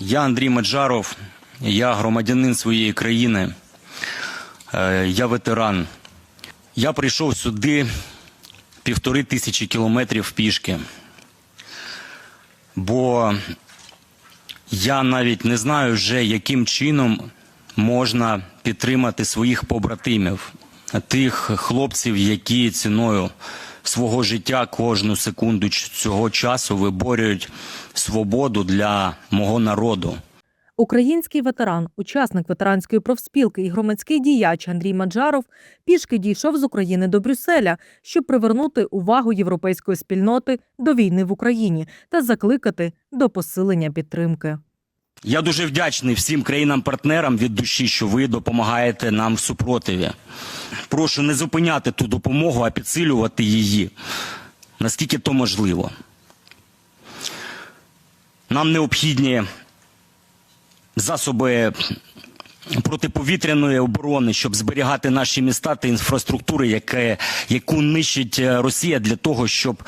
Я Андрій Маджаров, я громадянин своєї країни, е, я ветеран. Я прийшов сюди півтори тисячі кілометрів пішки, бо я навіть не знаю вже, яким чином можна підтримати своїх побратимів, тих хлопців, які ціною свого життя кожну секунду цього часу виборюють свободу для мого народу. Український ветеран, учасник ветеранської профспілки і громадський діяч Андрій Маджаров пішки дійшов з України до Брюсселя, щоб привернути увагу європейської спільноти до війни в Україні та закликати до посилення підтримки. Я дуже вдячний всім країнам-партнерам від душі, що ви допомагаєте нам в супротиві. Прошу не зупиняти ту допомогу, а підсилювати її, наскільки то можливо. Нам необхідні засоби протиповітряної оборони, щоб зберігати наші міста та інфраструктуру, яке, яку нищить е, Росія для того, щоб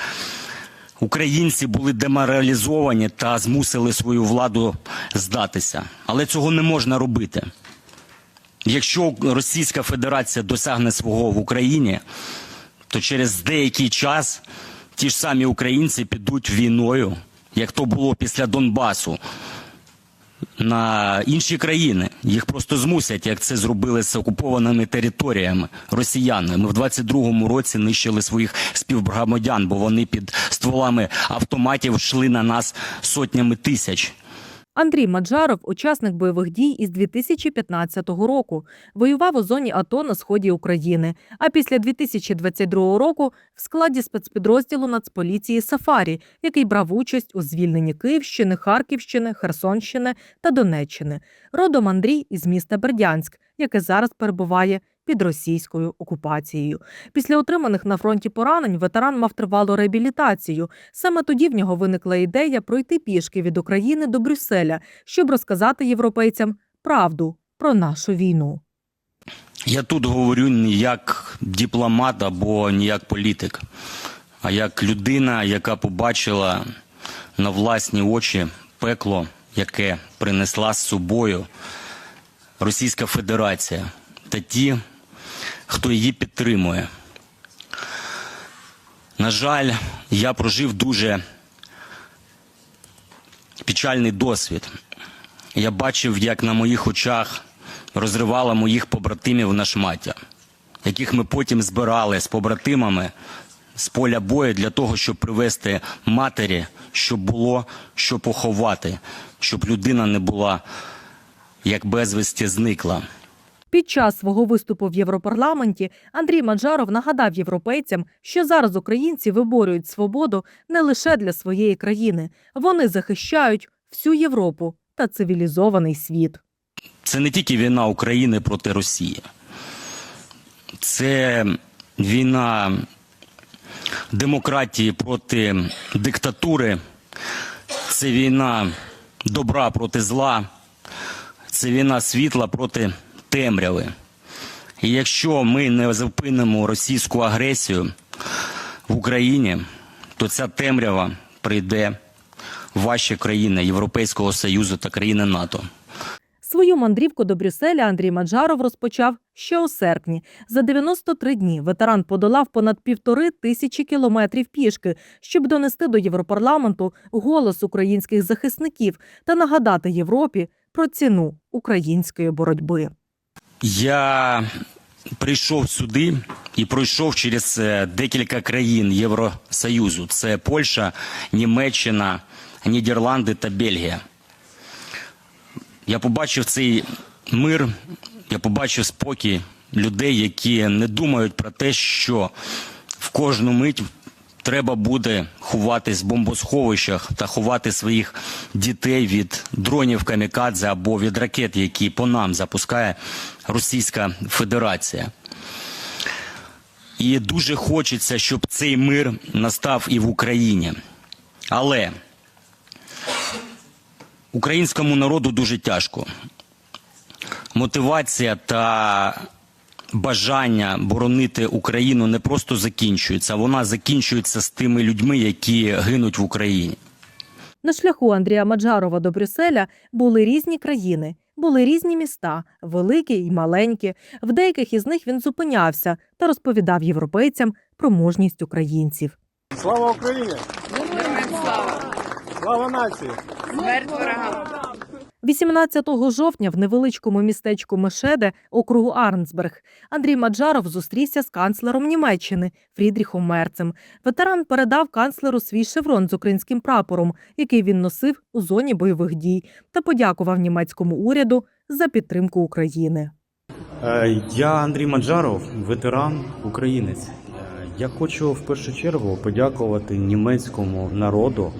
українці були деморалізовані та змусили свою владу здатися. Але цього не можна робити. Якщо Російська Федерація досягне свого в Україні, то через деякий час ті ж самі українці підуть війною, як то було після Донбасу, на інші країни. Їх просто змусять, як це зробили з окупованими територіями росіяни. Ми в 22-му році нищили своїх співгромадян, бо вони під стволами автоматів йшли на нас сотнями тисяч. Андрій Маджаров учасник бойових дій із 2015 року. Воював у зоні АТО на сході України. А після 2022 року в складі спецпідрозділу Нацполіції Сафарі, який брав участь у звільненні Київщини, Харківщини, Херсонщини та Донеччини. Родом Андрій із міста Бердянськ, яке зараз перебуває під російською окупацією. Після отриманих на фронті поранень ветеран мав тривалу реабілітацію. Саме тоді в нього виникла ідея пройти пішки від України до Брюсселя, щоб розказати європейцям правду про нашу війну. Я тут говорю не як дипломат або не як політик, а як людина, яка побачила на власні очі пекло, яке принесла з собою Російська Федерація та ті, хто її підтримує. На жаль, я прожив дуже печальний досвід. Я бачив, як на моїх очах розривала моїх побратимів на шмаття, яких ми потім збирали з побратимами з поля бою для того, щоб привезти матері, щоб було що поховати, щоб людина не була як безвісті зникла. Під час свого виступу в Європарламенті Андрій Маджаров нагадав європейцям, що зараз українці виборюють свободу не лише для своєї країни, вони захищають всю Європу та цивілізований світ. Це не тільки війна України проти Росії, це війна демократії проти диктатури, це війна добра проти зла, це війна світла проти темряви. І якщо ми не зупинимо російську агресію в Україні, то ця темрява прийде в ваші країни Європейського Союзу та країни НАТО. Свою мандрівку до Брюсселя Андрій Маджаров розпочав ще у серпні. За 93 дні ветеран подолав понад півтори тисячі кілометрів пішки, щоб донести до Європарламенту голос українських захисників та нагадати Європі про ціну української боротьби. Я прийшов сюди і пройшов через е, декілька країн Євросоюзу: це Польща, Німеччина, Нідерланди та Бельгія. Я побачив цей мир, я побачив спокій людей, які не думають про те, що в кожну мить треба буде ховатись в бомбосховищах та ховати своїх дітей від дронів камікадзе або від ракет, які по нам запускає Російська Федерація. І дуже хочеться, щоб цей мир настав і в Україні. Але українському народу дуже тяжко. Мотивація та бажання боронити Україну не просто закінчується, вона закінчується з тими людьми, які гинуть в Україні. На шляху Андрія Маджарова до Брюсселя були різні країни, були різні міста, великі й маленькі. В деяких із них він зупинявся та розповідав європейцям про мужність українців. Слава Україні! Слава нації! Смерть ворогам! 18 жовтня в невеличкому містечку Мешеде, округу Арнсберг, Андрій Маджаров зустрівся з канцлером Німеччини Фрідріхом Мерцем. Ветеран передав канцлеру свій шеврон з українським прапором, який він носив у зоні бойових дій, та подякував німецькому уряду за підтримку України. Е, Я Андрій Маджаров, ветеран, українець. Е, Я хочу в першу чергу подякувати німецькому народу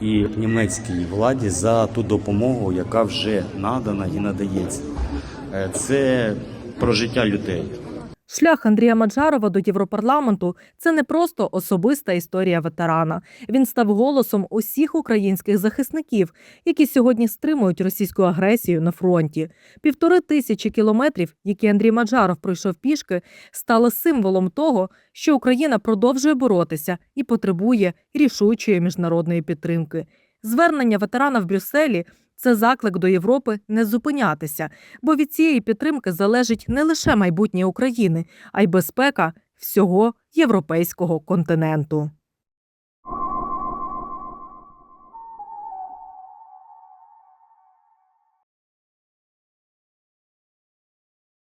і німецькій владі за ту допомогу, яка вже надана і надається. Е, Це про життя людей. Шлях Андрія Маджарова до Європарламенту це не просто особиста історія ветерана. Він став голосом усіх українських захисників, які сьогодні стримують російську агресію на фронті. Півтори тисячі кілометрів, які Андрій Маджаров пройшов пішки, стали символом того, що Україна продовжує боротися і потребує рішучої міжнародної підтримки. Звернення ветерана в Брюсселі це заклик до Європи не зупинятися, бо від цієї підтримки залежить не лише майбутнє України, а й безпека всього європейського континенту.